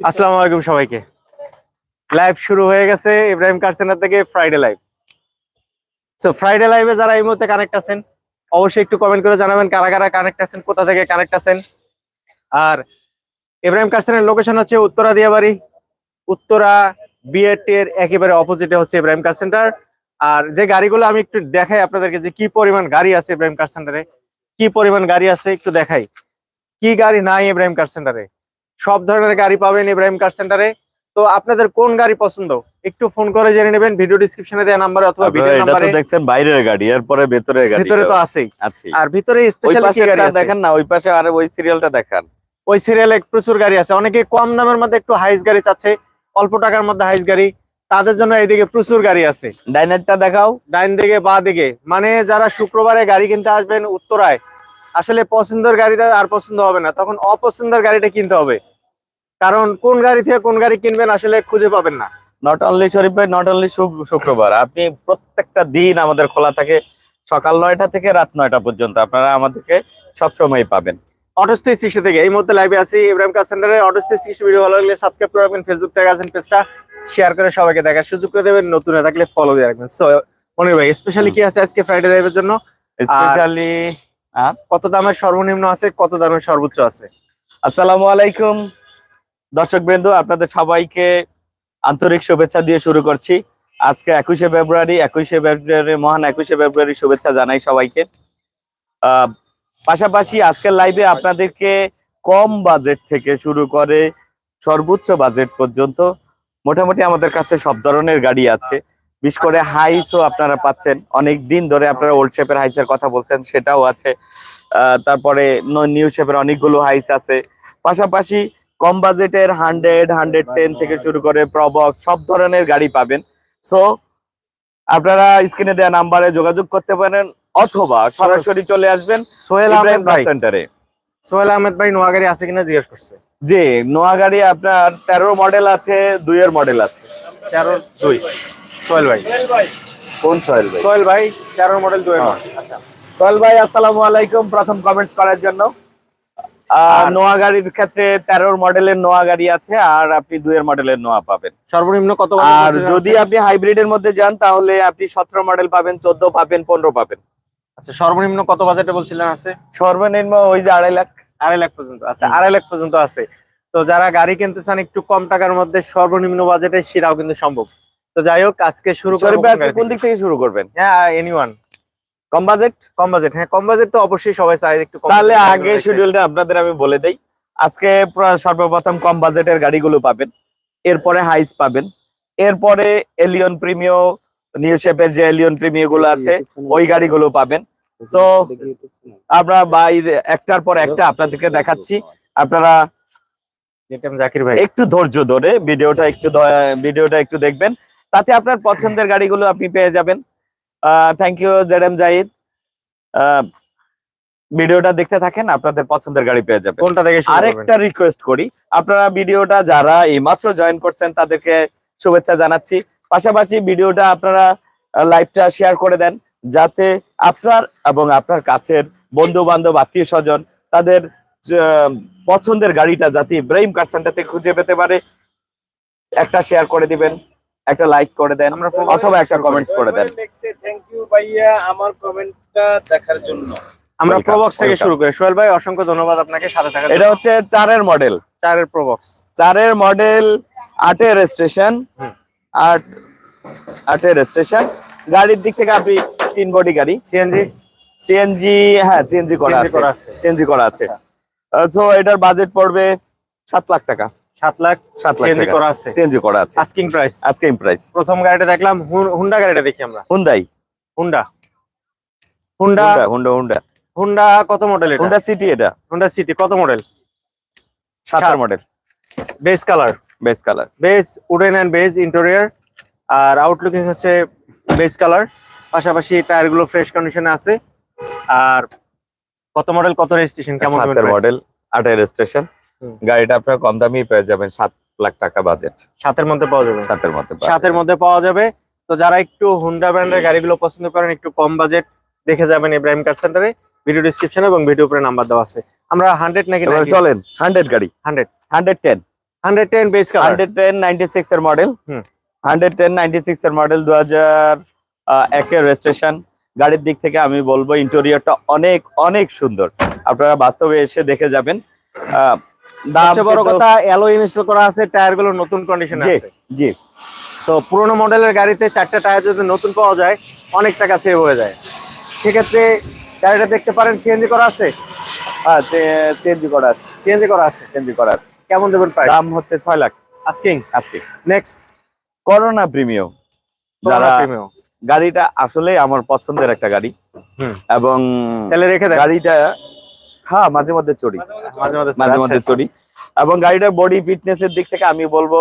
আসসালামু আলাইকুম সবাইকে। লাইভ শুরু হয়ে গেছে ইব্রাহিম কার সেন্টার থেকে ফ্রাইডে লাইভ সো ফ্রাইডে লাইভে যারা এই মুহূর্তে কানেক্ট আছেন, অবশ্যই একটু কমেন্ট করে জানাবেন কারা কারা কানেক্ট আছেন, কোথা থেকে কানেক্ট আছেন। আর ইব্রাহিম কারসেনের লোকেশন হচ্ছে উত্তরা দিয়াবাড়ি। উত্তরা বিএড এর একেবারে অপোজিটে হচ্ছে ইব্রাহিম কার সেন্টার আর যে গাড়িগুলো আমি একটু দেখাই আপনাদেরকে যে কি পরিমাণ গাড়ি আছে ইব্রাহিম কার সেন্টারে কি পরিমাণ গাড়ি আছে একটু দেখাই। কি গাড়ি নাই ইব্রাহিম কার সেন্টারে সব ধরনের গাড়ি পাবেন ইব্রাহিম কার সেন্টারে। তো আপনাদের কোন গাড়ি পছন্দ? একটু ফোন করে জেনে নেবেন ভিডিও ডিসক্রিপশনে দেওয়া নাম্বারে অথবা ভিডিও এটা তো দেখছেন বাইরের গাড়ি এরপরে ভেতরের গাড়ি ভিতরে তো আছেই। আছে আর ভিতরে স্পেশালি কি গাড়ি আছে? দেখেন না ওই পাশে আর ওই সিরিয়ালটা দেখান। ওই সিরিয়ালে প্রচুর গাড়ি আছে। অনেকে কম দামের মধ্যে একটু হাইস গাড়ি চাচ্ছে অল্প টাকার মধ্যে হাইস গাড়ি। তাদের জন্য এইদিকে প্রচুর গাড়ি আছে। ডাইনারটা দেখাও। ডাইন দিকে বা দিকে। মানে যারা শুক্রবারে গাড়ি কিনতে আসবেন উত্তরায় আসলে পছন্দের গাড়িটা আর পছন্দ হবে না। তখন অপছন্দের গাড়িটা কিনতে হবে। কারণ কোন গাড়ি থেকে কোন গাড়ি কিনবেন আসলে খুঁজে পাবেন না। নট অনলি শরীফ ভাই নট অনলি শুক্রবার। আপনি প্রত্যেকটা দিন আমাদের খোলা থাকে সকাল নয়টা থেকে রাত নয়টা পর্যন্ত। আপনারা আমাদেরকে সবসময় পাবেন। অটোস্টে সিক্সটি থেকে। এই মুহূর্তে লাইভে আছি ইব্রাহিম কার সেন্টারে অটোস্টে সিক্সটি ভিডিও ভালো লাগলে সাবস্ক্রাইব করে রাখবেন ফেসবুক থেকে আছেন পেজটা শেয়ার করে সবাইকে দেখার সুযোগ করে দেবেন। নতুন হয়ে থাকলে ফলো দিয়ে রাখবেন। সো মনির ভাই স্পেশালি কি আছে আজকে ফ্রাইডে লাইভের জন্য? স্পেশালি কত দামের সর্বনিম্ন আছে কত দামের সর্বোচ্চ আছে? আসসালামু আলাইকুম। দর্শক বৃন্দ আপনাদের সবাইকে আন্তরিক শুভেচ্ছা দিয়ে শুরু করছি। আজকে একুশে ফেব্রুয়ারি একুশে ফেব্রুয়ারি, মহান একুশে ফেব্রুয়ারি শুভেচ্ছা জানাই সবাইকে। পাশাপাশি আজকের লাইভে আপনাদেরকে কম বাজেট থেকে শুরু করে সর্বোচ্চ বাজেট পর্যন্ত মোটামুটি আমাদের কাছে সব ধরনের গাড়ি আছে। বিশেষ করে হাইসও আপনারা পাচ্ছেন। অনেক দিন ধরে আপনারা ওল্ড শেপের হাইসের কথা বলছেন, সেটাও আছে। তারপরে নিউ শেপের অনেকগুলো হাইস আছে। পাশাপাশি কম বাজেটের হান্ড্রেড হান্ড্রেড টেন থেকে শুরু করে প্রবক সব ধরনের গাড়ি পাবেন। সো আপনারা স্ক্রিনে দেওয়া নাম্বারে যোগাযোগ করতে পারেন অথবা সরাসরি চলে আসবেন সোহেল আহমেদ ভাই। সেন্টারে সোহেল আহমেদ ভাই নোয়া গাড়ি আছে কিনা জিজ্ঞেস করছে। যে নোয়া গাড়ি আপনার তেরো মডেল আছে দুইয়ের মডেল আছে। তেরো দুই। সোহেল ভাই। কোন সোহেল ভাই? সোহেল ভাই তেরো মডেল দুই হ্যাঁ। আচ্ছা। সোহেল ভাই আসসালামু আলাইকুম। প্রথম কমেন্টস করার জন্য। নোয়া গাড়ির ক্ষেত্রে তেরোর মডেলের নোয়া গাড়ি আছে আর আপনি দুইয়ের মডেলের নোয়া পাবেন। সর্বনিম্ন কত আর যদি আপনি হাইব্রিডের মধ্যে যান তাহলে আপনি সতেরো মডেল পাবেন চোদ্দ পাবেন পনেরো পাবেন। আচ্ছা সর্বনিম্ন কত বাজেটে বলছিলেন আছে? সর্বনিম্ন ওই যে আড়াই লাখ। আড়াই লাখ পর্যন্ত আচ্ছা আড়াই লাখ পর্যন্ত আছে। তো যারা গাড়ি কিনতে চান একটু কম টাকার মধ্যে সর্বনিম্ন বাজেটে সেটাও কিন্তু সম্ভব। তো যাই হোক আজকে শুরু করব কোন দিক থেকে শুরু করবেন? হ্যাঁ এনিওয়ান কম বাজেট কম বাজেট। হ্যাঁ কম বাজেট তো অবশ্যই সবাই চায় একটু তাহলে আগে শিডিউলটা আপনাদের আমি বলে দেই। আজকে সর্বপ্রথম কম বাজেটের গাড়িগুলো পাবেন এরপরে হাইস পাবেন এরপরে এলিয়ন প্রিমিও নিউ শেপের যে এলিয়ন প্রিমিও গুলো আছে ওই গাড়িগুলো পাবেন। তো আমরা বাই একটার পর একটা আপনাদেরকে দেখাচ্ছি। আপনারা জাকির ভাই একটু ধৈর্য ধরে ভিডিওটা একটু ভিডিওটা একটু দেখবেন। তাতে আপনার পছন্দের গাড়িগুলো আপনি পেয়ে যাবেন। Thank you Z M Zahid. ভিডিওটা দেখতে থাকেন আপনাদের পছন্দের গাড়ি পেয়ে যাবেন। কোনটা থেকে আরেকটা রিকোয়েস্ট করি। আপনারা ভিডিওটা যারা এইমাত্র জয়েন করছেন তাদেরকে শুভেচ্ছা জানাচ্ছি। পাশাপাশি ভিডিওটা আপনারা লাইভটা শেয়ার করে দেন যাতে আপনার এবং আপনার কাছের বন্ধু বান্ধব আত্মীয় স্বজন তাদের পছন্দের গাড়িটা যাতে ইব্রাহিম কার সেন্টার খুঁজে পেতে পারে একটা শেয়ার করে দিবেন। একটা লাইক করে দেন আমরা অথবা একটা কমেন্টস করে দেন। থ্যাংক ইউ ভাইয়া আমার কমেন্টটা দেখার জন্য? আমরা প্রবক্স থেকে শুরু করি। সোহেল ভাই অসংখ্য ধন্যবাদ আপনাকে। সাথে থাকার এটা। হচ্ছে চারের মডেল চারের প্রবক্স চারের মডেল আটের স্টেশন। আট আটের স্টেশন গাড়ির দিক থেকে আপনি তিন বডি গাড়ি। সিএনজি সিএনজি হ্যাঁ সিএনজি করা আছে। করা আছে। সিএনজি করা আছে। সো এটার বাজেট পড়বে সাত লাখ টাকা। সাত লাখ সাত লাখ করা আছে। সিএনজি করা আছে। আস্কিং প্রাইস প্রথম গাড়িটা দেখলাম হুন্ডা গাড়িটা দেখি আমরা। Hyundai Honda. Honda Honda Honda Honda. কত মডেল এটা? হুন্ডা সিটি এটা। হুন্ডা সিটি কত মডেল সাতার। Model beige colour beige colour beige wooden and beige interior R outlooking হচ্ছে বেস কালার পাশাপাশি টায়ারগুলো ফ্রেশ কন্ডিশনে আছে। আর কত মডেল কত রেজিস্ট্রেশন কেমন মডেল আটের স্টেশন হুম। গাড়িটা আপনার কম দামি পেয়ে যাবেন সাত লাখ টাকা বাজেট সাতের মধ্যে পাওয়া যাবে। সাতের মধ্যে সাতের মধ্যে পাওয়া যাবে। তো যারা একটু হুন্ডা ব্র্যান্ডের গাড়িগুলো পছন্দ করেন একটু কম বাজেট দেখে যাবেন ইব্রাহিম কার সেন্টারে ভিডিও ডিসক্রিপশন এবং ভিডিও উপরে নাম্বার দেওয়া আছে। আমরা হান্ড্রেড নাকি চলেন হান্ড্রেড গাড়ি। Hundred hundred ten hundred ten beige colour hundred ten ninety six এর model. Hundred ten ninety six এর মডেল দু হাজার একের রেজিস্ট্রেশন গাড়ির দিক থেকে আমি বলব ইন্টেরিয়রটা অনেক অনেক সুন্দর। আপনারা বাস্তবে এসে দেখে যাবেন। সবচেয়ে বড় কথা অ্যালো ইনস্টল করা আছে টায়ারগুলো নতুন কন্ডিশনে। আছে। জি। তো পুরোনো মডেলের গাড়িতে চারটা টায়ার যদি নতুন পাওয়া যায় অনেক টাকা সেভ হয়ে যায়। সেক্ষেত্রে গাড়িটা দেখতে পারেন সিএনজি করা আছে? হ্যাঁ সিএনজি করা আছে। সিএনজি করা আছে? সিএনজি করা আছে। কেমন দেবেন প্রাইস দাম হচ্ছে ছয় লাখ। আস্কিং আজকে নেক্সট করোনা প্রিমিয়াম যারা গাড়িটা আসলে আমার পছন্দের একটা গাড়ি। এবং রেখে গাড়িটা হ্যাঁ মাঝে মধ্যে চড়ি। মাঝে মধ্যে চড়ি। এবং গাড়িটার বডি ফিটনেস এর দিক থেকে আমি বলব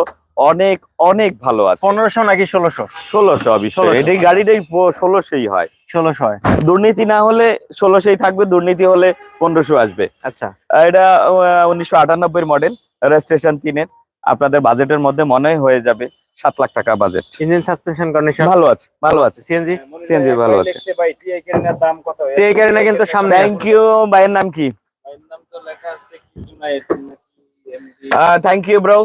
অনেক অনেক ভালো আছে। পনেরোশো নাকি ষোলোশো? ষোলোশো অবশ্যই। 1600 এটাই গাড়িটাই ষোলোশোই হয়। ষোলোশো হয়। দুর্নীতি না হলে ষোলোশোই থাকবে দুর্নীতি হলে পনেরোশো আসবে। আচ্ছা। এটা উনিশশো আটানব্বই মডেল রেজিস্ট্রেশন তিনের। আপনাদের বাজেটের মধ্যে মনে হয়ে যাবে। সাত লাখ টাকা বাজেট ইঞ্জিন সাসপেনশন কন্ডিশন ভালো আছে ভালো আছে। সিএনজি CNG ভালো আছে। ভাই টিআই ক্যারিনা কিন্তু সামনে থ্যাংক ইউ ভাইয়ের নাম কি? ভাইয়ের নাম তো লেখা আছে কি জুনাইদ নাকি MD thank you bro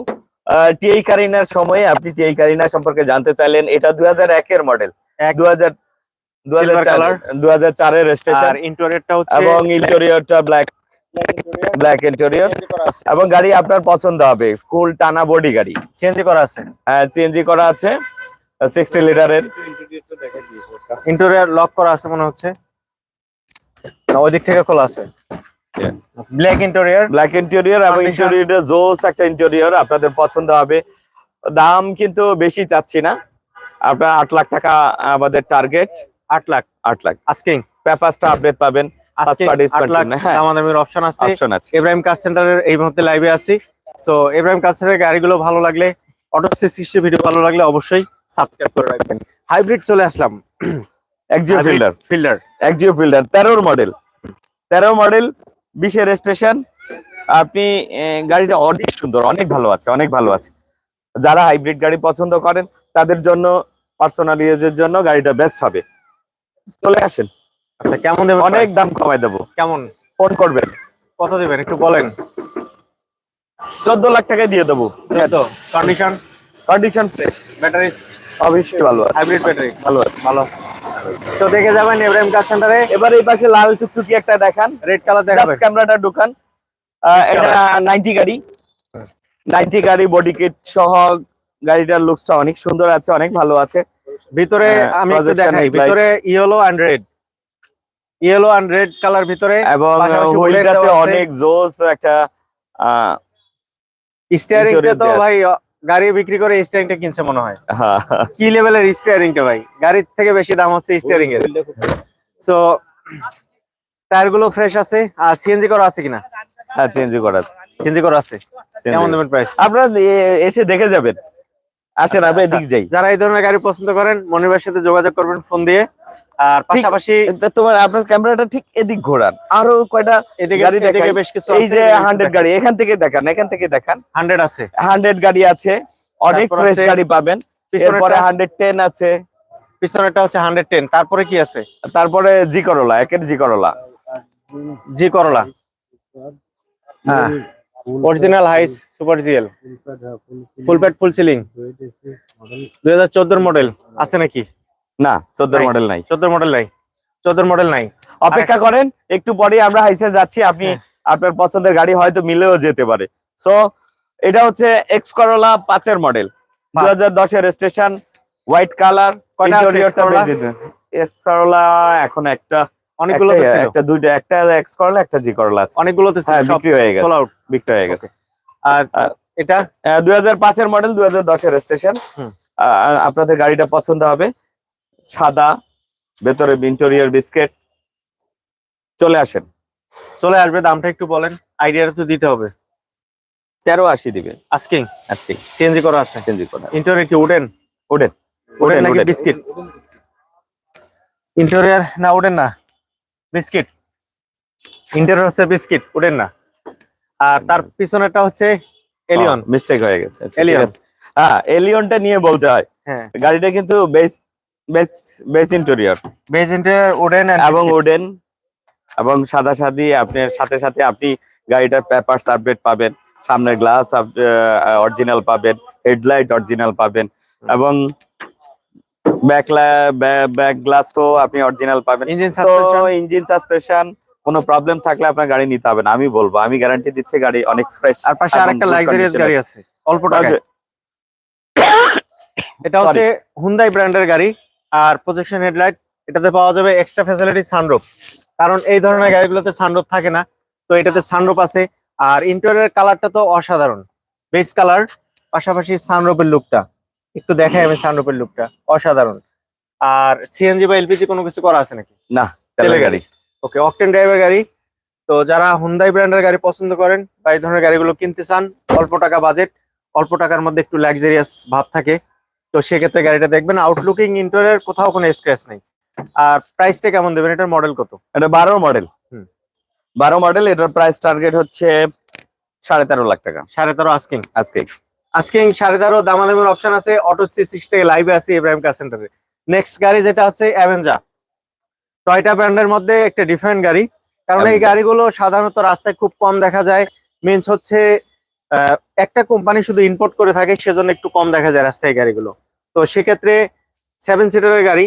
TI কারিনার সময়ে আপনি টিআই কারিনা সম্পর্কে জানতে চাইলেন এটা দুই হাজার একের মডেল এক দু হাজার দু হাজার Silver দু হাজার চারের আর রেজিস্ট্রেশন ইন্টেরিয়রটা হচ্ছে এবং ইন্টেরিয়রটা ব্ল্যাক ব্ল্যাক ইন্টেরিয়র এবং গাড়ি আপনার পছন্দ হবে ফুল টানা বডি গাড়ি। সিএনজি করা আছে। সিএনজি করা আছে সিক্সটি লিটারের ইন্টেরিয়র লক করা আছে মনে হচ্ছে। না ওই দিক থেকে খোলা আছে। ব্ল্যাক ইন্টেরিয়র ব্ল্যাক ইন্টেরিয়র এবং ইন্টেরিয়র জোস একটা ইন্টেরিয়র আপনাদের পছন্দ হবে। দাম কিন্তু বেশি চাচ্ছি না। আপনার আট লাখ টাকা আমাদের টার্গেট আট লাখ। আট লাখ। আস্কিং পেপারসটা আপডেট পাবেন। আজকে লাখ হ্যাঁ। দামাদামির অপশন আছে। অপশন আছে। ইব্রাহিম কার সেন্টারের এই মুহূর্তে লাইভে আছি। সো ইব্রাহিম কার সেন্টারের গাড়িগুলো ভালো লাগলে অটো ভিডিও ভালো লাগলে অবশ্যই সাবস্ক্রাইব করে রাখবেন। হাইব্রিড চলে আসলাম। Axio Fielder Fielder Axio Fielder model তেরো মডেল বিশের রেজিস্ট্রেশন আপনি গাড়িটা অনেক সুন্দর অনেক ভালো আছে অনেক ভালো আছে। যারা হাইব্রিড গাড়ি পছন্দ করেন তাদের জন্য পার্সোনাল ইউজের জন্য গাড়িটা বেস্ট হবে। চলে আসেন। আচ্ছা কেমন দেবেন অনেক দাম কমাই দেবো। কেমন? ফোন করবেন। কত দেবেন? একটু বলেন। চোদ্দ লাখ টাকায় দিয়ে দেবো। তো কন্ডিশন কন্ডিশন ফ্রেশ ব্যাটারি অবশ্যই ভালো আছে। হাইব্রিড ব্যাটারি ভালো আছে। ভালো আছে। তো দেখে যাবেন ইব্রাহিম কার সেন্টারে এবার এই পাশে লাল টুকটুকি একটা দেখান। রেড কালার জাস্ট দেখাবেন ক্যামেরাটা ঢুকান। আহ, এটা নাইনটি গাড়ি। নাইনটি গাড়ি বডি কিট সহ গাড়িটার লুকসটা অনেক সুন্দর আছে অনেক ভালো আছে। ভিতরে আমি একটু দেখাই। ভিতরে yellow and red yellow and red colour ভিতরে এবং হুইলটাতে দেওয়া আছে। অনেক জোস একটা আহ, স্টিয়ারিং তো ভাই গাড়ি বিক্রি করে স্টিয়ারিংটা কিনছে মনে হয়। কি লেভেলের স্টিয়ারিংটা ভাই? গাড়ির থেকে বেশি দাম হচ্ছে স্টিয়ারিং এর সো টায়ারগুলো ফ্রেশ আছে। আর সিএনজি করা আছে কিনা? হ্যাঁ চেঞ্জ করা আছে। সিএনজি করা আছে। কেমন দেবেন প্রাইস আপনারা এসে দেখে যাবেন। আসেন আমরা আচ্ছা। এদিক যাই। যারা এই ধরনের গাড়ি পছন্দ করেন মনির সাথে যোগাযোগ করবেন ফোন দিয়ে। আর পাশাপাশি তোমার আপনার ক্যামেরাটা ঠিক এদিক ঘোরান। আরও কয়টা এদিকে গাড়ি এদিকে বেশ কিছু এই যে হান্ড্রেড গাড়ি এখান থেকে দেখান এখান থেকে দেখান। হান্ড্রেড আছে। হান্ড্রেড গাড়ি আছে অনেক ফ্রেশ গাড়ি পাবেন। এরপরে হান্ড্রেড টেন আছে। পিছনেরটা হচ্ছে হান্ড্রেড টেন তারপরে কি আছে? তারপরে জি করলা একের জি করলা। জি করলা। হ্যাঁ। Original Hiace super GL full pad full ceiling দুই হাজার চোদ্দোর মডেল আছে নাকি? না চোদ্দ নাই। মডেল নাই। চোদ্দোর মডেল নাই। চোদ্দোর মডেল নাই। অপেক্ষা করেন একটু পরে আমরা হাইসে যাচ্ছি আপনি হ্যাঁ। আপনার পছন্দের গাড়ি হয়তো মিলেও যেতে পারে। সো এটা হচ্ছে এক্স করলা পাঁচের মডেল দু হাজার দশের station white colour X Corolla এখন একটা অনেকগুলো তো ছিল। একটা দুইটা একটা এক্স করলা একটা জি করলা আছে। অনেকগুলো তো ছিল হ্যাঁ সব বিক্রি হয়ে গেছে। সোল আউট বিক্রি হয়ে গেছে। আর এটা? দুই হাজার পাঁচের মডেল দুই হাজার দশের স্টেশন। আপনাদের গাড়িটা পছন্দ হবে। সাদা ভেতরে ইন্টেরিয়র বিস্কেট চলে আসেন। চলে আসবে দামটা একটু বলেন। আইডিয়াটা তো দিতে হবে। তেরো আশি দিবে। আস্কিং আজকে সিএনজি করা আছে? চেঞ্জ করা ইন্টেরিয়র কি উডেন উডেন উডেন নাকি বিস্কিট ইন্টেরিয়র না উডেন না? বিস্কিট ইন্টেরিয়র হচ্ছে বিস্কিট উডেন না? আর তার পিছনেরটা হচ্ছে এলিয়ন মিস্টেক হয়ে গেছে। আচ্ছা, এলিয়ন। আছে। হ্যাঁ এলিয়নটা নিয়ে বলতে হয়। হ্যাঁ। গাড়িটা কিন্তু beige beige beige interior beige interior wooden এবং ওডেন এবং সাদা সাদি আপনার সাথে সাথে আপনি গাড়িটার পেপারস আপডেট পাবেন। সামনের গ্লাস অরিজিনাল পাবেন। হেডলাইট অরিজিনাল পাবেন। এবং ব্যাক ব্যাক গ্লাসও আপনি অরিজিনাল পাবেন। ইঞ্জিন ইঞ্জিন সাসপেনশন কোনো প্রবলেম থাকলে আপনার গাড়ি নিতে হবে না আমি বলব। আমি গ্যারান্টি দিচ্ছি গাড়ি অনেক ফ্রেশ আর পাশে আরেকটা লাক্সারিয়াস গাড়ি আছে অল্প টাকায়। এটা হচ্ছে হুন্দাই ব্র্যান্ডের গাড়ি আর প্রজেকশন হেডলাইট এটাতে পাওয়া যাবে এক্সট্রা ফ্যাসিলিটি সানরুফ কারণ এই ধরনের গাড়িগুলোতে সানরুফ থাকে না তো এটাতে সানরুফ আছে আর ইন্টেরিয়র কালারটা তো অসাধারণ। বেস কালার পাশাপাশি সানরুফের লুকটা একটু দেখাই আমি সানরুফের লুকটা অসাধারণ। আর সিএনজি বা এলপিজি কোনো কিছু করা আছে নাকি? না তেলের তেলের গাড়ি। ওকে অকটেন ড্রাইভার গাড়ি। তো যারা হুন্দাই ব্র্যান্ডের গাড়ি পছন্দ করেন বা এই ধরনের গাড়িগুলো কিনতে চান অল্প টাকা বাজেট অল্প টাকার মধ্যে একটু লাক্সারিয়াস ভাব থাকে। তো সেক্ষেত্রে গাড়িটা দেখবেন আউটলুকিং ইন্টোরিয়ার কোথাও কোনো স্ক্র্যাচ নেই। আর প্রাইসটা কেমন দেবেন? এটার মডেল কত? এটা বারো মডেল হুম। বারো মডেল এটার প্রাইস টার্গেট হচ্ছে সাড়ে তেরো লাখ টাকা। সাড়ে তেরো আস্কিং আজকে আস্কিং সাড়ে তেরো দামাদামের অপশন আছে। অটো সি সিক্স থেকে লাইভে আছে ইব্রাহিম কার সেন্টারে নেক্সট গাড়ি যেটা আছে অ্যাভেঞ্জা টয়টা ব্র্যান্ডের মধ্যে একটা ডিফারেন্ট গাড়ি। কারণ এই গাড়িগুলো সাধারণত রাস্তায় খুব কম দেখা যায়। মিনস হচ্ছে একটা কোম্পানি শুধু ইম্পোর্ট করে থাকে সেজন্য একটু কম দেখা যায় রাস্তায় গাড়িগুলো। তো সেক্ষেত্রে সেভেন সিটারের গাড়ি।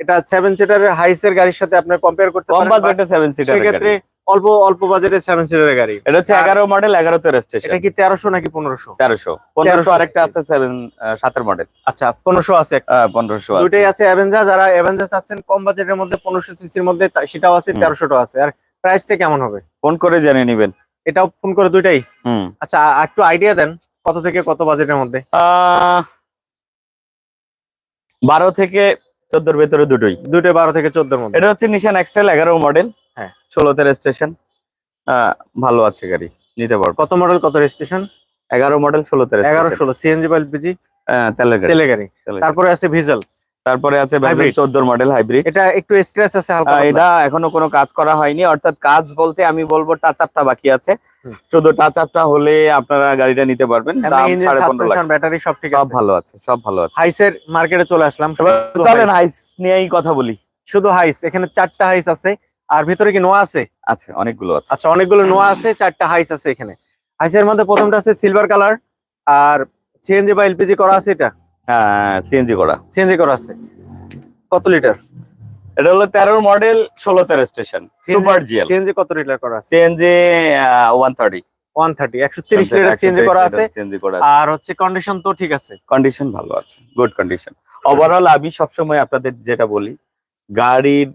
এটা সেভেন সিটারের হাইসের গাড়ির সাথে আপনার কম্পেয়ার করতে পারেন সেভেন সিটার সেক্ষেত্রে অল্প অল্প বাজেটে সেভেন সিটারের গাড়ি। এটা হচ্ছে এগারো মডেল এগারোতে রেজিস্ট্রেশন এটা কি তেরোশো নাকি পনেরোশো? তেরোশো। পনেরোশো আরেকটা আছে সেভেন সাতের মডেল আচ্ছা পনেরোশো আছে পনেরোশো দুইটাই আছে অ্যাভেঞ্জার যারা অ্যাভেঞ্জার চাচ্ছেন কম বাজেটের মধ্যে পনেরোশো সিসির মধ্যে সেটাও আছে। তেরোশোটাও আছে। আর প্রাইসটা কেমন হবে? ফোন করে জেনে নিবেন। এটাও ফোন করে দুইটাই? আচ্ছা একটু আইডিয়া দেন কত থেকে কত বাজেটের মধ্যে? বারো থেকে চোদ্দোর ভেতরে দুটোই। দুইটাই বারো থেকে চোদ্দোর মধ্যে। এটা হচ্ছে নিশান এক্সটেল এগারো মডেল হ্যাঁ। ষোলোতে রেজিস্ট্রেশন ভালো আছে গাড়ি নিতে পারব। কত মডেল কত রেজিস্ট্রেশন এগারো মডেল ষোলোতে এগারো ষোলো সিএনজি বা এলপিজি তেলে গাড়ি। তারপরে আছে ভিজেল তারপরে আছে। চোদ্দোর মডেল হাইব্রিড এটা একটু স্ক্র্যাচ আছে হালকা এটা এখনও কোনো কাজ করা হয়নি অর্থাৎ কাজ বলতে আমি বলব টাচ আপটা বাকি আছে। শুধু টাচ আপটা হলে আপনারা গাড়িটা নিতে পারবেন ব্যাটারি সব ঠিক সব ভালো আছে সব ভালো আছে। হাইসের মার্কেটে চলে আসলাম। চলেন। হাইস নিয়েই কথা বলি। শুধু হাইস এখানে চারটা হাইস আছে। আর ভিতরে কি নোয়া আছে? আছে অনেকগুলো আছে। আচ্ছা অনেকগুলো নোয়া আছে চারটা হাইস আছে এখানে। হাইসের মধ্যে প্রথমটা আছে সিলভার কালার আর সিএনজি বা এলপিজি করা আছে এটা? হ্যাঁ সিএনজি করা। সিএনজি করা আছে। কত লিটার? এটা হলো তেরোর মডেল ষোলোতে রেজিস্ট্রেশন সুপার জিএল। সিএনজি কত লিটার করা CNG one thirty one thirty একশো তিরিশ লিটার সিএনজি করা আছে। আর হচ্ছে কন্ডিশন তো ঠিক আছে। কন্ডিশন ভালো আছে গুড কন্ডিশন ওভারঅল আমি সবসময় আপনাদের যেটা বলি গাড়ির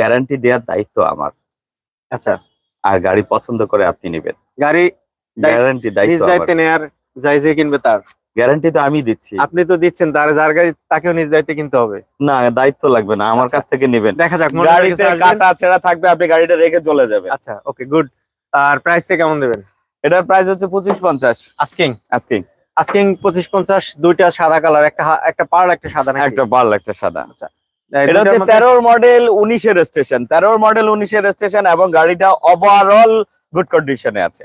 গ্যারান্টি দেওয়ার দায়িত্ব আমার। আচ্ছা। আর গাড়ি পছন্দ করে আপনি নেবেন। গাড়ি গ্যারান্টি দায়িত্ব দায়িত্বে নেয়ার যাই যে কিনবে তার। গ্যারান্টি তো আমি দিচ্ছি। আপনি তো দিচ্ছেন তার যার গাড়ি তাকেও নিজ দায়িত্বে কিনতে হবে। না দায়িত্ব লাগবে না আমার আচ্ছা। কাছ থেকে নেবেন। দেখা যাক গাড়িতে কাটা ছেঁড়া থাকবে আপনি গাড়িটা রেখে চলে যাবেন। আচ্ছা ওকে গুড আর প্রাইসটা কেমন দেবেন? এটার প্রাইস হচ্ছে পঁচিশ পঞ্চাশ। আস্কিং আজকে আস্কিং পঁচিশ পঞ্চাশ দুইটা সাদা কালার একটা একটা পার্ল একটা সাদা? একটা পাল একটা সাদা। এই এটা হচ্ছে তেরোর মডেল উনিশের স্টেশন তেরোর মডেল উনিশের স্টেশন এবং গাড়িটা ওভারঅল গুড কন্ডিশনে আছে।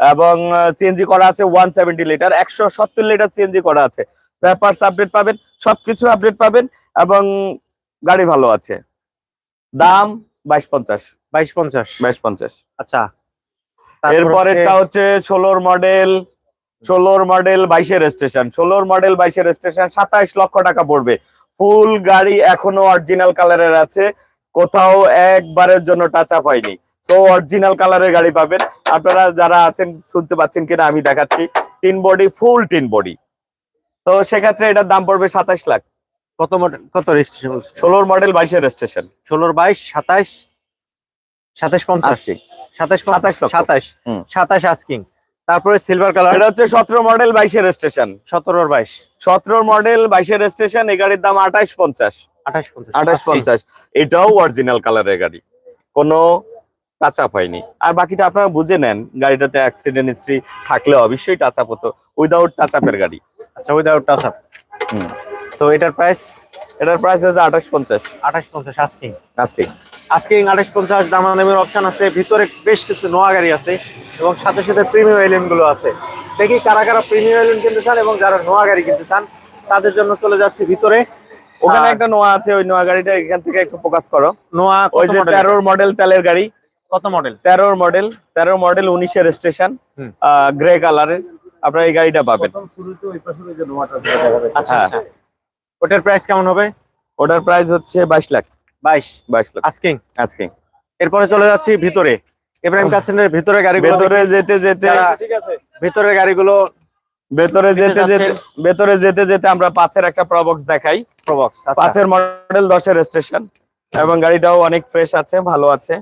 এবং সিএনজি করা আছে ওয়ান সেভেন্টি লিটার একশো সত্তর লিটার সিএনজি করা আছে। পেপারস আপডেট পাবেন সবকিছু আপডেট পাবেন এবং গাড়ি ভালো আছে। দাম বাইশ পঞ্চাশ। বাইশ পঞ্চাশ। বাইশ পঞ্চাশ। আচ্ছা। এরপরেরটা হচ্ছে- হচ্ছে ষোলোর মডেল ষোলোর মডেল বাইশের স্টেশন ষোলোর মডেল বাইশের স্টেশন সাতাইশ লক্ষ টাকা পড়বে। ফুল গাড়ি এখনও অরিজিনাল কালারের আছে। কোথাও একবারের জন্য টাচ আপ হয়নি। সো অরিজিনাল কালারের গাড়ি পাবেন। আপনারা যারা আছেন শুনতে পাচ্ছেন কিনা আমি দেখাচ্ছি। Tin body full tin body. তো সেক্ষেত্রে এটার দাম পড়বে সাতাইশ লাখ। কত মডেল কত রেজিস্ট্রেশন ষোলোর মডেল বাইশের স্টেশন ষোলোর বাইশ সাতাইশ সাতাইশ পঞ্চাশ। লক্ষ। সাতাইশ হুম। সাতাইশ আস্কিং তারপরে সিলভার কালার এটা হচ্ছে সতেরো মডেল বাইশের স্টেশন সতেরোর বাইশ। সতেরো মডেল বাইশের স্টেশন এই গাড়ির দাম আঠাশ পঞ্চাশ। আঠাশ পঞ্চাশ। এটাও অরিজিনাল কালারের গাড়ি। কোনো টাচ আপ হয়নি। আর বাকিটা আপনারা বুঝে নেন গাড়িটাতে অ্যাক্সিডেন্ট হিস্ট্রি থাকলে অবশ্যই টাচ আপ হতো উইদাউট টাচ আপের গাড়ি। আচ্ছা উইদাউট টাচ আপ হুম। তো এটার প্রাইস এটার প্রাইস হচ্ছে আঠাশ পঞ্চাশ। আঠাশ পঞ্চাশ আস্কিং আজকে আস্কিং আঠাশ পঞ্চাশ দামাদামের অপশন আছে। ভিতরে বেশ কিছু নোয়া গাড়ি আছে এবং সাথে সাথে প্রিমিয়াম এলিয়নগুলো আছে। দেখি কারা কারা প্রিমিয়াম এলিয়ন কিনতে চান এবং যারা নোয়া গাড়ি কিনতে চান তাদের জন্য চলে যাচ্ছে ভিতরে। ওখানে একটা নোয়া আছে ওই নোয়া গাড়িটা এখান থেকে একটু ফোকাস করো। নোয়া ওই যে তেরোর মডেল তেলের গাড়ি। কত মডেল তেরোর মডেল তেরো মডেল উনিশের স্টেশন হুম। গ্রে কালারের আপনারা এই গাড়িটা পাবেন। শুরুতে ওই পাশে যে নোয়াটা দেখা যাবে আচ্ছা। আচ্ছা। ওটার প্রাইস কেমন হবে? ওটার প্রাইস হচ্ছে বাইশ লাখ। বাইশ? বাইশ লাখ। আস্কিং আজকে এরপরে চলে যাচ্ছি ভিতরে। ইব্রাহিম কাসিমের ভিতরে গাড়ি ভেতরে যেতে যেতে ঠিক আছে ভিতরের গাড়িগুলো ভেতরে যেতে যেতে ভেতরে যেতে যেতে আমরা পাঁচের একটা প্রবক্স দেখাই। প্রবক্স পাঁচের মডেল দশের স্টেশন এবং গাড়িটাও অনেক ফ্রেশ আছে ভালো আছে।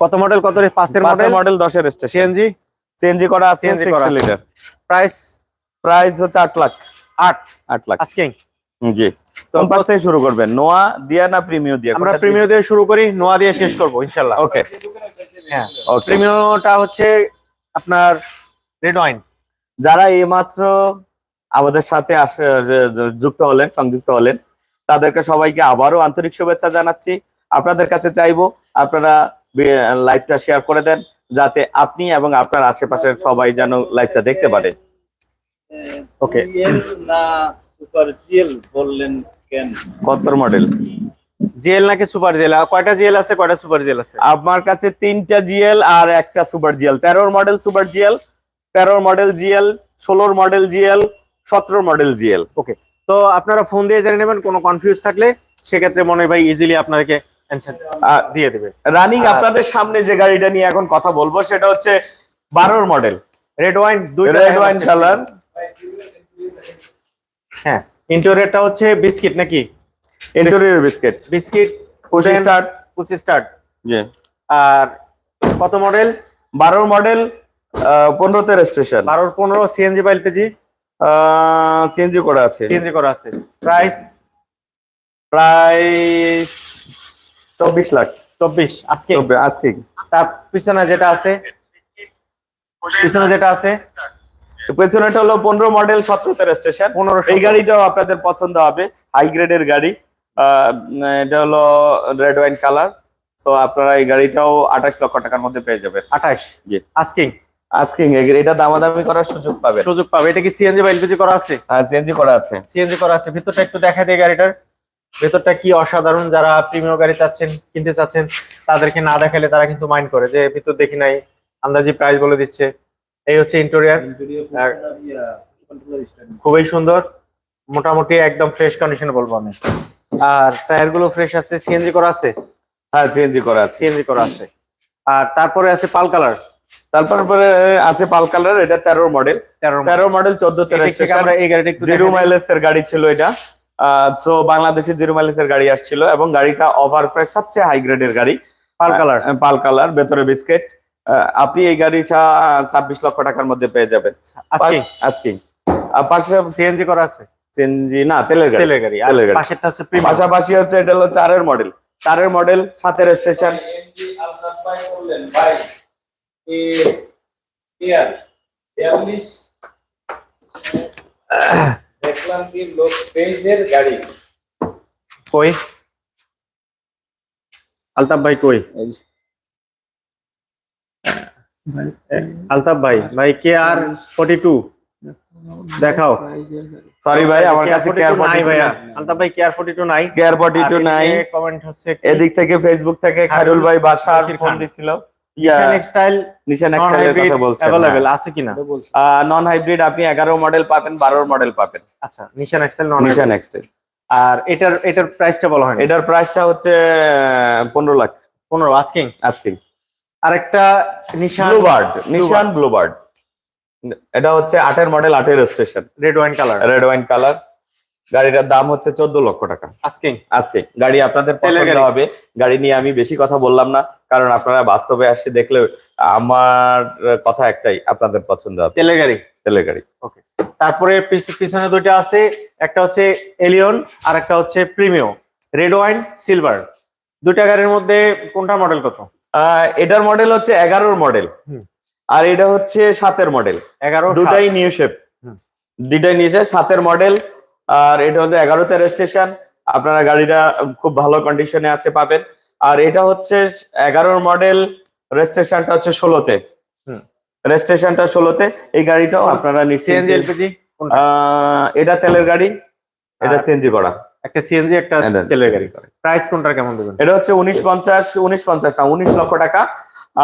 কত মডেল কত? পাঁচের পাঁচের মডেল মডেল দশের স্টেশন সিএনজি সিএনজি করা আছে করা লিটার প্রাইস প্রাইস হচ্ছে আট লাখ। আট। আট লাখ। আস্কিং হুম, জি। তো কোন থেকে শুরু করবেন? নোয়া দিয়া না প্রিমিও দিয়া? আমরা প্রিমিয় দিয়ে শুরু করি নোয়া দিয়ে শেষ করব ইনশাল্লাহ ওকে। হ্যাঁ। হচ্ছে আপনার রেড ওয়াইন। যারা এইমাত্র আমাদের সাথে যুক্ত হলেন সংযুক্ত হলেন তাদেরকে সবাইকে আবারও আন্তরিক শুভেচ্ছা জানাচ্ছি। আপনাদের কাছে চাইব আপনারা লাইভটা শেয়ার করে দেন যাতে আপনি এবং আপনার আশেপাশের সবাই যেন লাইভটা দেখতে পারে। ওকে না সুপার জিএল বললেন কেন? কত মডেল। জিএল নাকি সুপার জিএল? কয়টা জিএল আছে কয়টা সুপার জিএল আছে? আমার কাছে তিনটা জিএল আর একটা সুপার জিএল। তেরোর মডেল সুপার জিএল তেরোর মডেল জিএল ষোলোর মডেল জিএল সতেরো মডেল জিএল। তো আপনারা ফোন দিয়ে জেনে নেবেন কোনো কনফিউজ থাকলে সেক্ষেত্রে মনে হয় ভাই ইজিলি আপনাদেরকে দিয়ে দেবে। রানিং আপনাদের সামনে যে গাড়িটা নিয়ে এখন কথা বলব সেটা হচ্ছে বারোর মডেল। রেড ওয়াইন দুইটা রেড ওয়াইন কালার হ্যাঁ ইন্টেরিয়রটা হচ্ছে বিস্কিট নাকি? Interior biscuit biscuit push start push start G আর কত মডেল বারোর মডেল পনেরোতে রেজিস্ট্রেশন বারোর পনেরো সিএনজি বা এলপিজি সিএনজি করা আছে। সিএনজি করা আছে। প্রাইস প্রায় চব্বিশ লাখ। চব্বিশ আজকে? আজকে। তার পিছনে যেটা আছে? পিছনে যেটা আছে? পেছনেটা হলো পনেরো মডেল সতেরোতে রেজিস্ট্রেশন পনেরো এই গাড়িটাও আপনাদের পছন্দ হবে হাই গ্রেডের গাড়ি। এটা হলো রেড ওয়াইন কালার তো আপনারা এই গাড়িটাও আঠাশ লক্ষ টাকার মধ্যে পেয়ে যাবেন। আঠাশ? জি। আস্কিং আজকে এটা দামাদামি করার সুযোগ পাবেন। সুযোগ পাবে। এটা কি সিএনজি বা এলপিজি করা আছে? হ্যাঁ সিএনজি করা আছে। সিএনজি করা আছে। ভিতরটা একটু দেখা দেয় গাড়িটার। ভেতরটা কি অসাধারণ। যারা প্রিমিয়াম গাড়ি চাচ্ছেন কিনতে চাচ্ছেন তাদেরকে না দেখালে তারা কিন্তু মাইন্ড করে যে ভিতর দেখি নাই। আন্দাজি প্রাইস বলে দিচ্ছে। এই হচ্ছে ইন্টেরিয়ার আর- খুবই সুন্দর। মোটামুটি একদম ফ্রেশ কন্ডিশনে বলব আমি। আর টায়ারগুলো ফ্রেশ আছে সিএনজি করা আছে? হ্যাঁ সিএনজি করা আছে। সিএনজি করা আছে। আর তারপরে আছে পাল কালার? তারপর পরে আছে পাল কালার এটা তেরোর মডেল তেরো তেরো মডেল থেকে আমরা এই গাড়িটা একটু জিরো মাইলেজ এর গাড়ি ছিল এটা। তো বাংলাদেশে জিরো মাইলেজ এর গাড়ি আসছিল এবং গাড়িটা ওভার ফ্রেশ সবচেয়ে হাই গ্রেডের গাড়ি। Pearl colour. পাল কালার ভেতরে বিস্কিট আপনি এই গাড়িটা ছাব্বিশ লক্ষ টাকার মধ্যে পেয়ে যাবেন। আজকে? আজকে। আর পাশে সিএনজি করা আছে? সিএনজি না তেলের গাড়ি। তেলের গাড়ি। তেলের গাড়ি। পাশেরটা হচ্ছে প্রিমিয়াম পাশাপাশি হচ্ছে এটা হলো চারের মডেল চারের মডেল সাতের স্টেশন দেখলাম কি লোক পেজের গাড়ি কই? আলতাফ ভাই কই? আলতাফ ভাই ভাই কে আর ফোর্টি টু দেখাও। সরি ভাই আমার কাছে কেয়ার নাই ভাইয়া। আলতাফ ভাই কে আর ফোর্টি টু নাই কেয়ার ফর্টি টু নাই কমেন্ট হচ্ছে এদিক থেকে ফেসবুক থেকে খায়রুল ভাই বাসার ফোন। দিছিল। ইয়া নন হাইব্রিড আপনি এগারো মডেল পাবেন বারোর মডেল পাবেন। আচ্ছা নিশান এক্সটাইল নন নিশান এক্সটাইল আর এটার এটার প্রাইসটা বলা হয় এটার প্রাইসটা হচ্ছে পনেরো লাখ। পনেরো আস্কিং আজকে আরেকটা নিশান ব্লুবার্ড নিশান ব্লুবার্ড এটা হচ্ছে আটের মডেল আটের station red wine colour red wine colour গাড়িটার দাম হচ্ছে চোদ্দ লক্ষ টাকা। আস্কিং আজকে গাড়ি আপনাদের পছন্দ হবে। গাড়ি নিয়ে আমি বেশি কথা বললাম না কারণ আপনারা বাস্তবে আসে দেখলে আমার কথা একটাই আপনাদের পছন্দ হবে। তেলের গাড়ি? তেলের গাড়ি। ওকে তারপরে পিছ- পিছনে দুইটা আছে একটা হচ্ছে এলিয়ন আর একটা হচ্ছে প্রিমিও রেড ওয়াইন সিলভার দুইটা গাড়ির মধ্যে কোনটা মডেল কত? আহ, এটার মডেল হচ্ছে এগারোর মডেল আর এটা হচ্ছে সাতের মডেল এগারো দুটাই নিউ শেপ। দুটাই নিউ শেপ সাতের মডেল আর এটা হচ্ছে এগারো এগারোতে রেজিস্ট্রেশন আপনারা গাড়িটা খুব ভালো কন্ডিশনে আছে পাবেন। আর এটা হচ্ছে এগারোর মডেল রেজিস্ট্রেশনটা হচ্ছে ষোলোতে। রেজিস্ট্রেশনটা ষোলোতে। এই গাড়িটাও আপনারা নিশ্চয়ই এটা তেলের গাড়ি। এটা সিএনজি করা। একটা সিএনজি একটা তেলের গাড়ি প্রাইস কোনটা কেমন দেবেন? এটা হচ্ছে উনিশ পঞ্চাশ উনিশ পঞ্চাশ না উনিশ লক্ষ টাকা।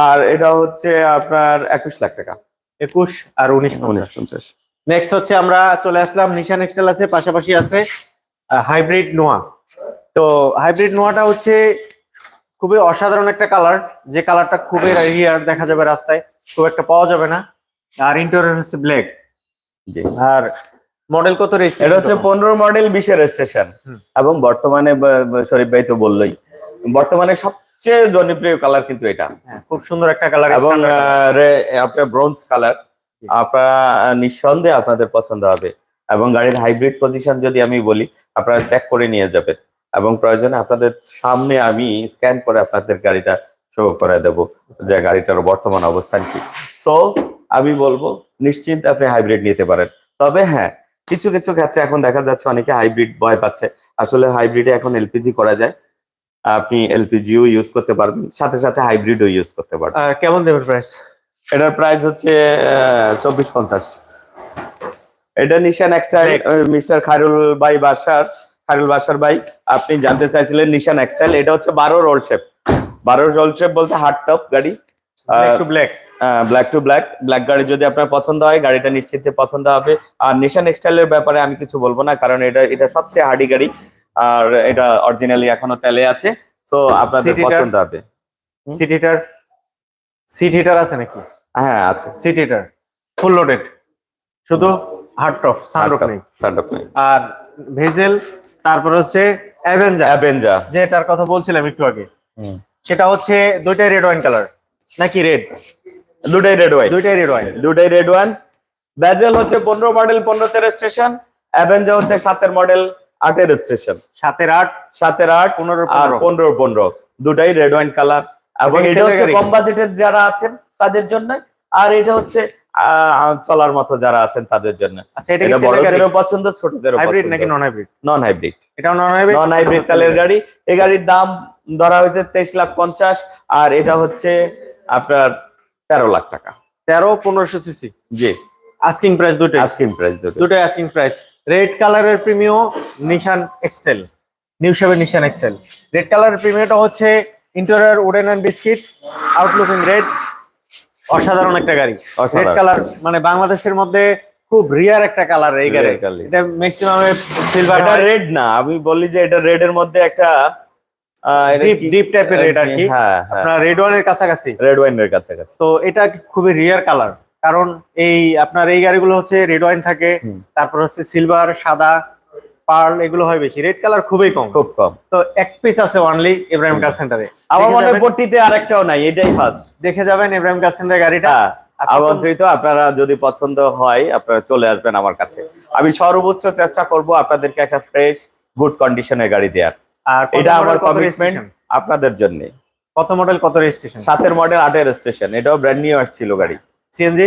আর এটা হচ্ছে আপনার একুশ লাখ টাকা। একুশ আর উনিশ উনিশ পঞ্চাশ। নেক্সট হচ্ছে আমরা চলে আসলাম নিশান এক্সটেল আছে পাশাপাশি আছে হাইব্রিড নোয়া তো হাইব্রিড নোয়াটা হচ্ছে খুবই অসাধারণ একটা কালার যে কালারটা খুবই রিয়ার দেখা যাবে রাস্তায় খুব একটা পাওয়া যাবে না। আর ইন্টেরিয়র হচ্ছে ব্ল্যাক জি। আর মডেল কত রেজিস্ট্রেশন এটা হচ্ছে পনেরো মডেল বিশের স্টেশন হুম। এবং বর্তমানে শরীফ ভাই তো বললোই। বর্তমানে সবচেয়ে জনপ্রিয় কালার কিন্তু এটা। হ্যাঁ, খুব সুন্দর একটা কালার এবং রে- আপনার ব্রোঞ্জ কালার আপনারা নিঃসন্দেহে আপনাদের পছন্দ হবে। এবং গাড়ির হাইব্রিড পজিশন যদি আমি বলি আপনারা চেক করে নিয়ে যাবেন এবং প্রয়োজনে আপনাদের সামনে আমি স্ক্যান করে আপনাদের গাড়িটা শো করে দেব যে গাড়িটার বর্তমান অবস্থান কি। সো আমি বলব নিশ্চিন্ত আপনি হাইব্রিড নিতে পারেন। তবে হ্যাঁ কিছু কিছু ক্ষেত্রে এখন দেখা যাচ্ছে অনেকে হাইব্রিড ভয় পাচ্ছে। আসলে হাইব্রিডে এখন এলপিজি করা যায়। আপনি এলপিজিও ইউজ করতে পারবেন। সাথে সাথে হাইব্রিডও ইউজ করতে পারবেন। কেমন দেবেন প্রাইস এটার প্রাইস হচ্ছে চব্বিশ পঞ্চাশ। এটা নিশান এক্সটাইল মিস্টার খায়রুল ভাই বাসার খায়রুল বাসার ভাই আপনি জানতে চাইছিলেন নিশান এক্সটাইল এটা হচ্ছে বারো রোল শেপ বারো রোল শেপ বলতে হার্ড টপ গাড়ি। Two black black two black black গাড়ি যদি আপনার পছন্দ হয় গাড়িটা নিশ্চিত পছন্দ হবে। আর নিশান এক্সটাইলের ব্যাপারে আমি কিছু বলব না কারণ এটা এটা সবচেয়ে হার্ডি গাড়ি। আর এটা অরিজিনালি এখনও তেলে আছে সো আপনাদের? পছন্দ হবে। সিট হিটার সিট হিটার আছে নাকি? হ্যাঁ আছে। সিট হিটার ফুল লোডেড শুধু হার্ড টপ সানরুফ নেই। সানরুফ নেই। আর ভেজেল তারপর হচ্ছে অ্যাভেঞ্জার অ্যাভেঞ্জার যেটার কথা বলছিলাম একটু আগে। সেটা হচ্ছে দুইটাই রেড ওয়াইন কালার নাকি রেড দুটাই রেড ওয়াইন দুইটাই রেড ওয়াইন দুটাই রেড ওয়ান ব্যাজেল হচ্ছে পনেরো মডেল পনেরোতের স্টেশন অ্যাভেঞ্জা হচ্ছে সাতের মডেল আটের স্টেশন সাতের আট সাতের আট পনেরো আর পনেরো। পনেরো পনেরো। দুটাই রেড ওয়াইন কালার এবং এটা এটা হচ্ছে? কম বাজেটের যারা আছেন তাদের জন্য আর এটা হচ্ছে চলার মতো যারা আছেন তাদের জন্য। আচ্ছা এটা এটা বড়দেরও পছন্দ ছোটদেরও হাইব্রিড নাকি নন হাইব্রিড নন হাইব্রিড এটাও নন হাইব্রিড নন হাইব্রিড তেলের গাড়ি। এই গাড়ির দাম ধরা হয়েছে তেইশ লাখ পঞ্চাশ আর এটা হচ্ছে আপনার তেরো লাখ টাকা। তেরো পনেরোশো সিসি জি। আস্কিং প্রাইস দুটো আজকিন প্রাইস দুটো দুটোই আস্কিং প্রাইস রেড কালারের Premio Nissan X-Trail new seven Nissan X-Trail red কালারের প্রিমিওটা হচ্ছে interior wooden and biscuit outlooking red অসাধারণ একটা গাড়ি। রেড কালার মানে বাংলাদেশের মধ্যে খুব রিয়ার একটা কালার এই গাড়ি। এটা ম্যাক্সিমাম সিলভার এটা রেড না আমি বলি যে এটা রেড এর মধ্যে একটা ডিপ ডিপ টাইপের রেড আর কি? হ্যাঁ হ্যাঁ। আপনার রেড ওয়ানের কাছাকাছি? রেড ওয়াইনের কাছাকাছি। তো এটা খুবই রিয়ার কালার কারণ এই আপনার এই গাড়িগুলো হচ্ছে রেড ওয়াইন থাকে তারপর হচ্ছে সিলভার সাদা পার্ল এগুলো হয় বেশি। রেড কালার খুবই কম। খুব কম। তো এক পিস আছে অনলি ইব্রাহিম কার সেন্টারে আমার মনে পট্টিতে আরেকটাও নাই এটাই ফার্স্ট দেখে যাবেন ইব্রাহিম কার সেন্টার গাড়িটা। হ্যাঁ আমন্ত্রিত আপনারা যদি পছন্দ হয় আপনারা চলে আসবেন আমার কাছে। আমি সর্বোচ্চ চেষ্টা করব আপনাদেরকে একটা ফ্রেশ গুড কন্ডিশনের গাড়ি দেওয়ার আর এটা আমার কমিটমেন্ট আপনাদের জন্য। কত মডেল কত রেজিস্ট্রেশন সাতের মডেল আটের স্টেশন এটাও ব্র্যান্ড নিউ আসছিল গাড়ি। সিএনজি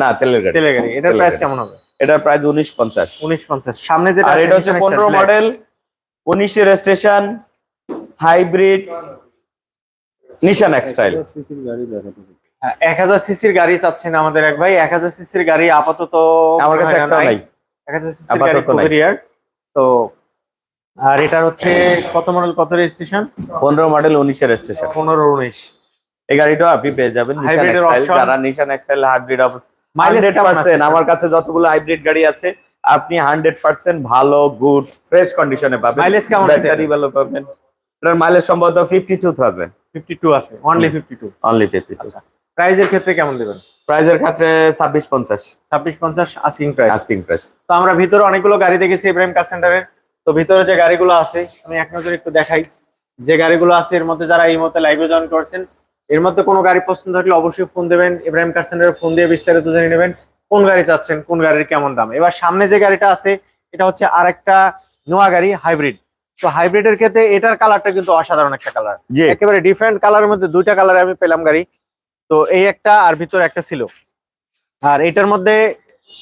না তেলের গাড়ি। তেলের গাড়ি। এটার প্রাইস কেমন হবে? এটার প্রাইস উনিশ পঞ্চাশ। উনিশ পঞ্চাশ। সামনে যেটা এটা হচ্ছে পনেরো। মডেল উনিশের স্টেশন হাইব্রিড নিশান এক্সটাইল এক হাজার সিসির গাড়ি চাচ্ছেন আমাদের এক ভাই। এক হাজার সিসির গাড়ি আপাতত আমার কাছে একটাও নাই। এক হাজার সিসির গাড়ি তো আর এটার হচ্ছে কত মডেল কত রেজিস্ট্রেশন পনেরো মডেল উনিশের স্টেশন পনেরো উনিশ। এই গাড়িটাও আপনি পেয়ে যাবেন। যারা Nissan X-Trail hybrid of mileage hundred percent আমার কাছে যতগুলো হাইব্রিড গাড়ি আছে আপনি হান্ড্রেড পার্সেন্ট ভালো গুড ফ্রেশ কন্ডিশনে পাবেন। Mileage কেমন আছে? ব্যাটারি ভালো পাবেন। এটার মাইলেজ সম্ভবত fifty two thousand fifty two আছে only fifty two only fifty two প্রাইজের ক্ষেত্রে কেমন দেবেন? প্রাইজের ক্ষেত্রে ছাব্বিশ পঞ্চাশ। ছাব্বিশ পঞ্চাশ আস্কিং প্রাইস আস্কিং প্রাইস তো আমরা ভিতরে অনেকগুলো গাড়ি দেখেছি ইব্রাহিম কার সেন্টারের তো ভিতরে যে গাড়িগুলো আছে আমি এক নজর একটু দেখাই। যে গাড়িগুলো আছে এর মধ্যে যারা এই মধ্যে লাইভে জয়েন করছেন এর মধ্যে কোনো গাড়ি পছন্দ থাকলে অবশ্যই ফোন দেবেন ইব্রাহিম কারসেন্টারে ফোন দিয়ে বিস্তারিত জেনে নেবেন কোন গাড়ি চাচ্ছেন কোন গাড়ির কেমন দাম। এবার সামনে যে গাড়িটা আছে এটা হচ্ছে আর একটা নোয়া গাড়ি হাইব্রিড তো হাইব্রিডের ক্ষেত্রে এটার কালারটা কিন্তু অসাধারণ একটা কালার একেবারে ডিফারেন্ট কালারের মধ্যে দুইটা কালারে আমি পেলাম গাড়ি। তো এই একটা আর ভিতরে একটা ছিল। আর এটার মধ্যে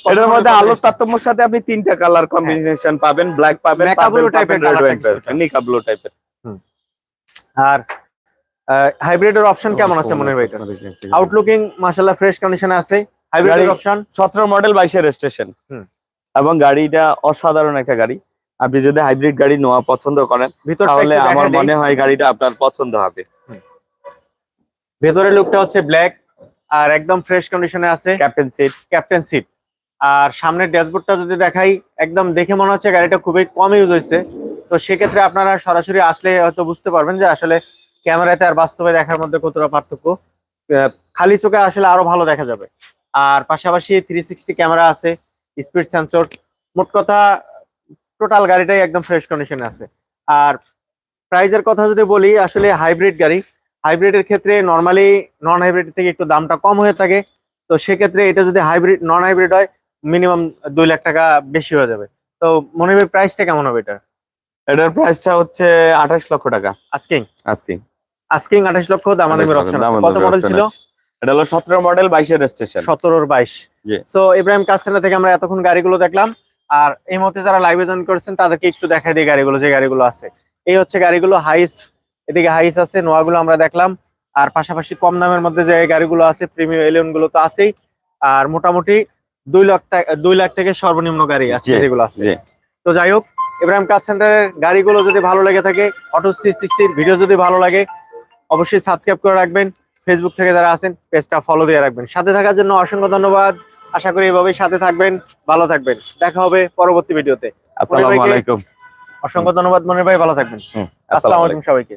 এটার মধ্যে আলোর তারতম্যের সাথে আপনি তিনটা কালার কম্বিনেশন পাবেন ব্ল্যাক পাবেন পাবেন এর পাবেন নিকা ব্লু টাইপের আর হাইব্রিডের অপশন কেমন আছে মনে হয় এটা? আউটলুকিং মাশাআল্লাহ ফ্রেশ কন্ডিশনে আছে। হাইব্রিডের গাড়ি- অপশন সতেরো মডেল বাইশের স্টেশন হুম। এবং গাড়িটা অসাধারণ একটা গাড়ি। আপনি যদি হাইব্রিড গাড়ি নেওয়া পছন্দ করেন তাহলে আমার মনে হয় গাড়িটা আপনার পছন্দ হবে। ভেতরের লুকটা হচ্ছে ব্ল্যাক আর একদম ফ্রেশ কন্ডিশনে আছে ক্যাপ্টেন সিট ক্যাপ্টেন সিট আর সামনের ড্যাশবোর্ডটা যদি দেখাই, একদম দেখে মনে হচ্ছে গাড়িটা খুবই কম ইউজ হয়েছে। তো সেক্ষেত্রে আপনারা সরাসরি আসলে হয়তো বুঝতে পারবেন যে আসলে ক্যামেরাতে আর বাস্তবে দেখার মধ্যে কতটা পার্থক্য। খালি চোখে আসলে আরও ভালো দেখা যাবে। আর পাশাপাশি থ্রি সিক্সটি ক্যামেরা আছে স্পিড সেন্সর মোট কথা টোটাল গাড়িটাই একদম ফ্রেশ কন্ডিশনে আছে। আর প্রাইজের কথা যদি বলি, আসলে হাইব্রিড গাড়ি। হাইব্রিডের ক্ষেত্রে নর্মালি নন হাইব্রিড থেকে একটু দামটা কম হয়ে থাকে। তো সেক্ষেত্রে এটা যদি হাইব্রিড নন হাইব্রিড হয় মিনিমাম দুই লাখ টাকা বেশি হয়ে যাবে। তো মনে হয় প্রাইসটা কেমন হবে এটা এটার প্রাইসটা হচ্ছে আঠাশ লক্ষ টাকা। আস্কিং আজকে আস্কিং আঠাশ লক্ষ দামাদামির অপশন কত মডেল ছিল? এটা হলো সতেরো মডেল বাইশের সতেরোর বাইশ। সো ইব্রাহিম থেকে আমরা এতক্ষণ গাড়িগুলো দেখলাম। আর এই মুহূর্তে যারা লাইভে জয়েন করেছেন তাদেরকে একটু দিই গাড়িগুলো যে গাড়িগুলো আছে। এই হচ্ছে গাড়িগুলো হাইস এদিকে হাইস আছে নোয়াগুলো আমরা দেখলাম। আর পাশাপাশি কম দামের মধ্যে যে গাড়িগুলো আছে প্রিমিয়াম এলিয়নগুলো তো আছেই। আর মোটামুটি দুই লাখ টাকা দুই লাখ থেকে সর্বনিম্ন গাড়ি আছে যেগুলো আছে। তো যাই হোক ইব্রাহিম কার সেন্টারের গাড়িগুলো যদি ভালো লেগে থাকে অটো থ্রি সিক্সটির ভিডিও যদি ভালো লাগে অবশ্যই সাবস্ক্রাইব করে রাখবেন। ফেসবুক থেকে যারা আছেন পেজটা ফলো দিয়ে রাখবেন। সাথে থাকার জন্য অসংখ্য ধন্যবাদ। আশা করি এভাবেই সাথে থাকবেন ভালো থাকবেন। দেখা হবে পরবর্তী ভিডিওতে আসসালামু আলাইকুম। অসংখ্য ধন্যবাদ মনির ভাই ভালো থাকবেন। আসসালামু আলাইকুম। সবাইকে।